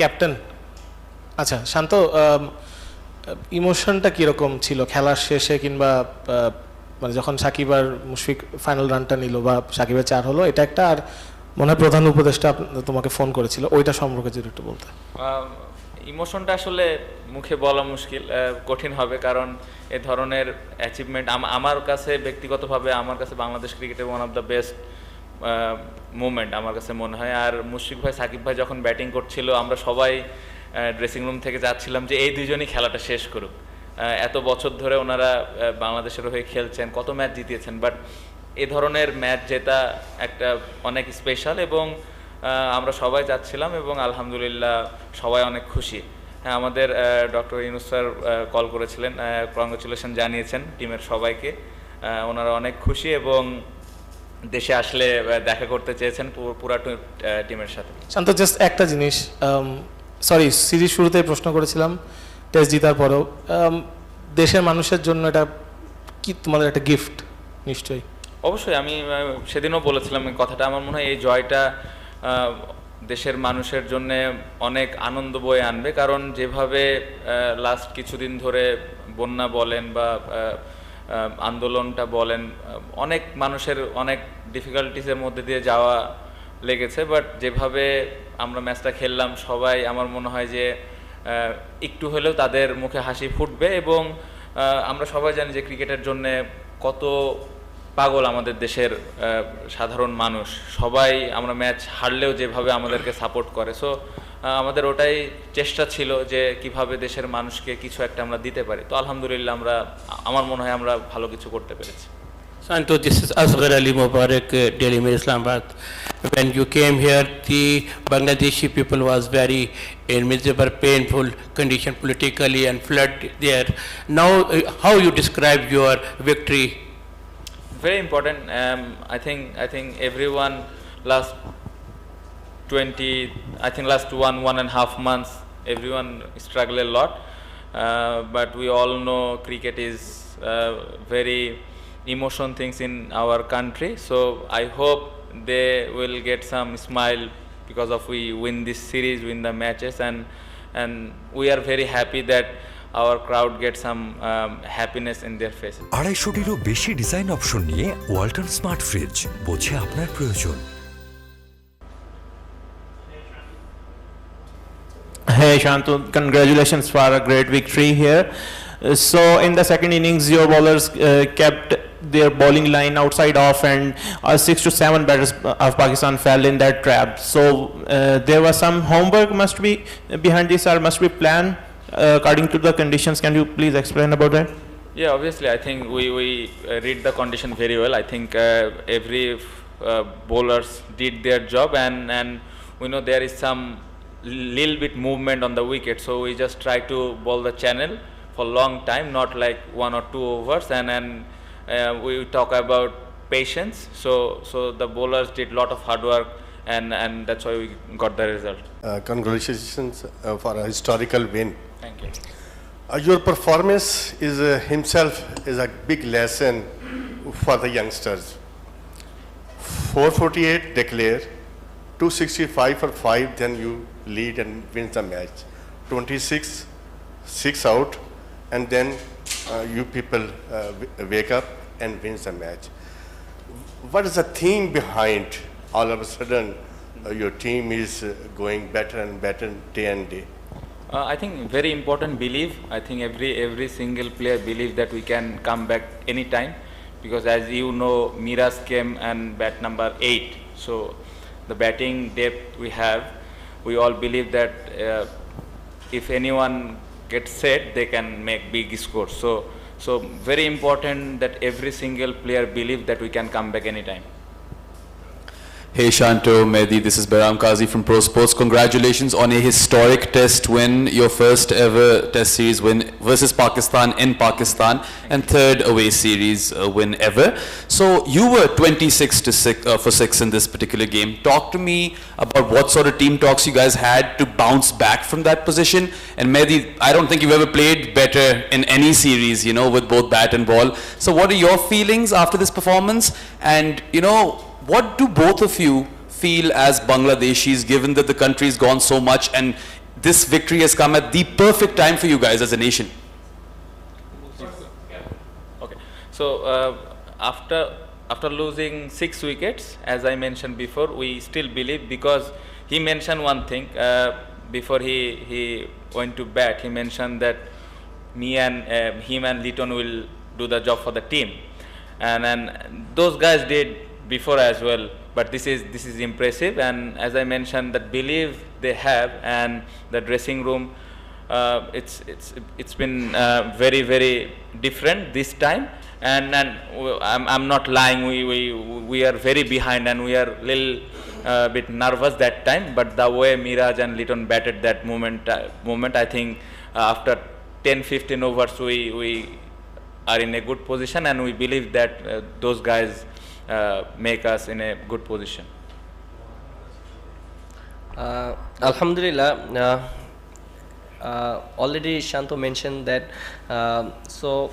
Captain. আচ্ছা শান্ত ইমোশনটা কীরকম ছিল? খেলার শেষে কিংবা মানে যখন সাকিব আর মুশফিক ফাইনাল রানটা নিল বা সাকিবের চার হলো, এটা একটা আর মনে হয় প্রধান উপদেষ্টা তোমাকে ফোন করেছিল। ওইটা সম্পর্কে যদি একটু বলতে। ইমোশনটা আসলে মুখে বলা মুশকিল কঠিন হবে কারণ এ ধরনের অ্যাচিভমেন্ট আমার কাছে ব্যক্তিগতভাবে, আমার কাছে বাংলাদেশ ক্রিকেটের one of the best movement আমার কাছে মনে হয়। আর মুশফিক ভাই, সাকিব ভাই যখন ব্যাটিং করছিল, আমরা সবাই ড্রেসিং রুম থেকে যাচ্ছিলাম যে এই দুজনই খেলাটা শেষ করুক। এত বছর ধরে ওনারা বাংলাদেশের হয়ে খেলছেন, কত ম্যাচ জিতিয়েছেন। বাট এ ধরনের ম্যাচ জেতা একটা অনেক স্পেশাল এবং আমরা সবাই যাচ্ছিলাম এবং আলহামদুলিল্লাহ সবাই অনেক খুশি। হ্যাঁ আমাদের ডক্টর ইনুস স্যার কল করেছিলেন কংগ্রেচুলেশন জানিয়েছেন টিমের সবাইকে। ওনারা অনেক খুশি এবং দেশে আসলে দেখা করতে চেয়েছেন পুরা টিমের সাথে। শান্ত জাস্ট একটা জিনিস সরি সিরিজ শুরুতেই প্রশ্ন করেছিলাম টেস্ট জিতার পরেও দেশের মানুষের জন্য এটা কি তোমাদের একটা গিফট নিশ্চয়ই। অবশ্যই আমি সেদিনও বলেছিলাম কথাটা আমার মনে হয় এই জয়টা দেশের মানুষের জন্য অনেক আনন্দ বয়ে আনবে কারণ যেভাবে লাস্ট কিছুদিন ধরে বন্যা বলেন বা আন্দোলনটা বলেন অনেক মানুষের অনেক ডিফিকাল্টিসের মধ্যে দিয়ে যাওয়া লেগেছে বাট যেভাবে আমরা ম্যাচটা খেললাম, সবাই আমার মনে হয় যে একটু হলেও তাদের মুখে হাসি ফুটবে এবং আমরা সবাই জানি যে ক্রিকেটের জন্য কত পাগল আমাদের দেশের সাধারণ মানুষ। সবাই আমরা ম্যাচ হারলেও যেভাবে আমাদেরকে সাপোর্ট করে। সো আমাদের ওটাই চেষ্টা ছিল যে কীভাবে দেশের মানুষকে কিছু একটা আমরা দিতে পারি তো আলহামদুলিল্লাহ আমরা আমার মনে হয় আমরা ভালো কিছু করতে পেরেছি Santo, this is Asghar Ali Mubarak, uh, Delhi Islamabad. When you came here, the Bangladeshi people was very in miserable, painful condition politically and flood there. Now, uh, how you describe your victory? very important um, i think i think everyone last 20 i think last one one and a half months everyone struggle a lot uh, but we all know cricket is uh, very emotion things in our country so i hope they will get some smile because of we win this series win the matches and and we are very happy that our crowd get some um, happiness in their faces আড়াইশোটিরও বেশি design option নিয়ে Walton smart fridge বোঝে আপনার প্রয়োজন Hey Shantu, congratulations for a great victory here. Uh, So in the second innings, your bowlers uh, kept their bowling line outside off, and uh, six to seven batters of Pakistan fell in that trap. So uh, there was some homework must be behind this, or must be planned uh, according to the conditions. Can you please explain about that? Yeah, obviously, I think we, we read the condition very well. I think every bowlers did their job, and, and we know there is some little bit movement on the wicket, so we just try to bowl the channel for long time, not like one or two overs, and then uh, we talk about patience. So so the bowlers did lot of hard work, and and that's why we got the result. Uh, congratulations uh, for a historical win. Thank you. Uh, your performance is uh, himself is a big lesson for the youngsters. 448 declare, 265 for 5, then you lead and wins the match. 26, 6 out, and then uh, you people uh, wake up and wins the match. What is the theme behind all of a sudden uh, your team is uh, going better and better day and day? Uh, I think very important belief. I think every every single player believe that we can come back anytime, because as you know, Miras came and bat number eight. So the batting depth we have, we all believe that uh, if anyone gets set, they can make big scores. So so very important that every single player believe that we can come back anytime. Hey Shanto, Mehdi, this is Bahram Kazi from Pro Sports. Congratulations on a historic test win, your first ever test series win versus Pakistan in Pakistan, and third away series uh, win ever. So you were 26 to six, uh, for 6 in this particular game. Talk to me about what sort of team talks you guys had to bounce back from that position. And Mehdi, I don't think you've ever played better in any series, you know, with both bat and ball. So what are your feelings after this performance? And, you know, what do both of you feel as Bangladeshis, given that the country's gone so much and this victory has come at the perfect time for you guys as a nation? Okay, so uh, after after losing six wickets, as I mentioned before, we still believe because he mentioned one thing uh, before he he went to bat. He mentioned that me and uh, him and Litton will do the job for the team, and and those guys did before as well. But this is this is impressive, and as I mentioned, that belief they have and the dressing room uh, it's it's it's been uh, very very different this time. And and I'm, I'm not lying. We, we we are very behind and we are little uh, bit nervous that time. But the way Miraj and Litton batted that moment uh, moment I think uh, after 10 15 overs we we are in a good position. And we believe that uh, those guys make us in a good position Uh, Alhamdulillah, uh, uh, already Shanto mentioned that. so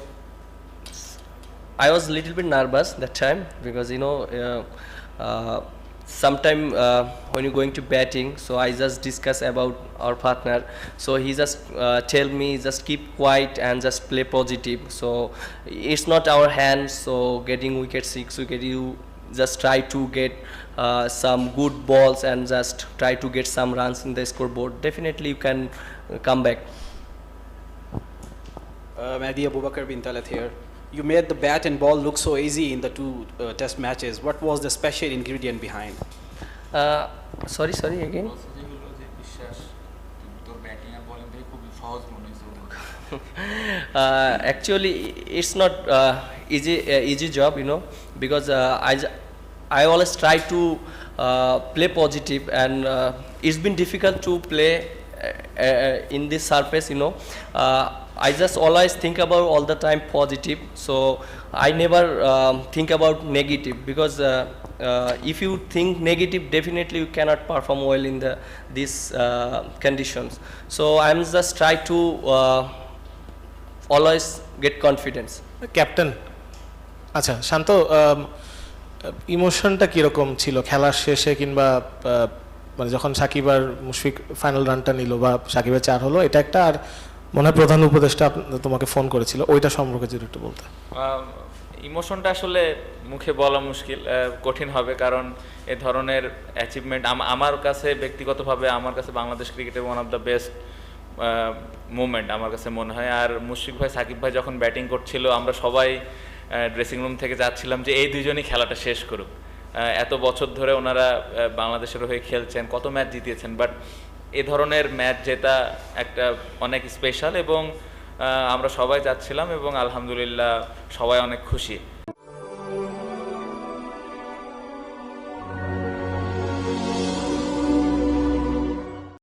I was a little bit nervous that time because you know, uh, uh, sometime uh, when you're going to batting, so I just discuss about our partner. So he just uh, tell me just keep quiet and just play positive. So it's not our hands. So getting wicket six wicket, you just try to get uh, some good balls and just try to get some runs in the scoreboard. Definitely you can come back. Uh, Mehdi Abubakar bin Talat here. You made the bat and ball look so easy in the two uh, test matches. What was the special ingredient behind? Uh, sorry, sorry again. uh, actually it's not uh, easy uh, easy job you know because uh, I, j- I always try to uh, play positive and uh, it's been difficult to play uh, uh, in this surface you know uh, I just always think about all the time positive so I never um, think about negative because uh, uh, if you think negative definitely you cannot perform well in the these uh, conditions so I'm just try to uh, always get confidence. Captain আচ্ছা শান্ত ইমোশনটা কীরকম ছিল খেলার শেষে কিংবা মানে যখন সাকিব আর মুশফিক ফাইনাল রানটা নিল বা সাকিবের চার হলো এটা একটা আর মনে হয় প্রধান উপদেষ্টা তোমাকে ফোন করেছিল, ওইটা সম্পর্কে যদি একটু বলতে। ইমোশনটা আসলে মুখে বলা মুশকিল কঠিন হবে কারণ এ ধরনের অ্যাচিভমেন্ট আমার কাছে ব্যক্তিগতভাবে, আমার কাছে বাংলাদেশ ক্রিকেটে one of the best movement আমার কাছে মনে হয়। আর মুশফিক ভাই, সাকিব ভাই যখন ব্যাটিং করছিল, আমরা সবাই ড্রেসিং রুম থেকে যাচ্ছিলাম যে এই দুজনই খেলাটা শেষ করুক। এত বছর ধরে ওনারা বাংলাদেশের হয়ে খেলছেন, কত ম্যাচ জিতিয়েছেন বাট এ ধরনের ম্যাচ জেতা একটা অনেক স্পেশাল এবং আমরা সবাই যাচ্ছিলাম এবং আলহামদুলিল্লাহ সবাই অনেক খুশি।